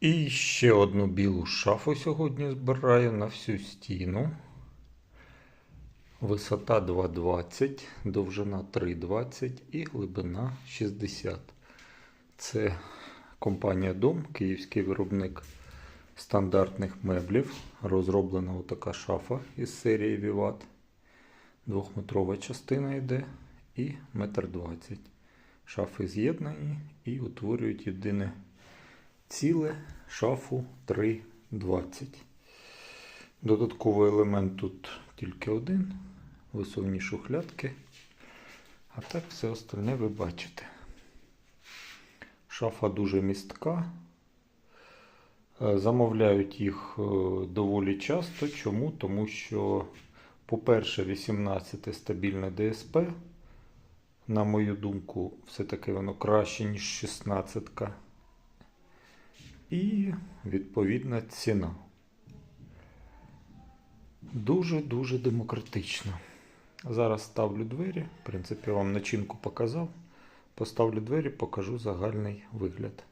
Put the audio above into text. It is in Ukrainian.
І ще одну білу шафу сьогодні збираю на всю стіну. Висота 2,20, довжина 3,20 і глибина 60. Це компанія Дом, київський виробник стандартних меблів. Розроблена така шафа із серії Vivat. Двохметрова частина йде і метр двадцять. Шафи з'єднані і утворюють єдине ціле шафу 3,20. Додатковий елемент тут тільки один. Висувні шухлядки. А так все остальне ви бачите. Шафа дуже містка. Е, Замовляють їх е, доволі часто. Чому? Тому що, по-перше, 18 стабільне ДСП. На мою думку, все-таки воно краще, ніж 16. І відповідна ціна. Дуже-дуже демократично. Зараз ставлю двері. В принципі, вам начинку показав. Поставлю двері, покажу загальний вигляд.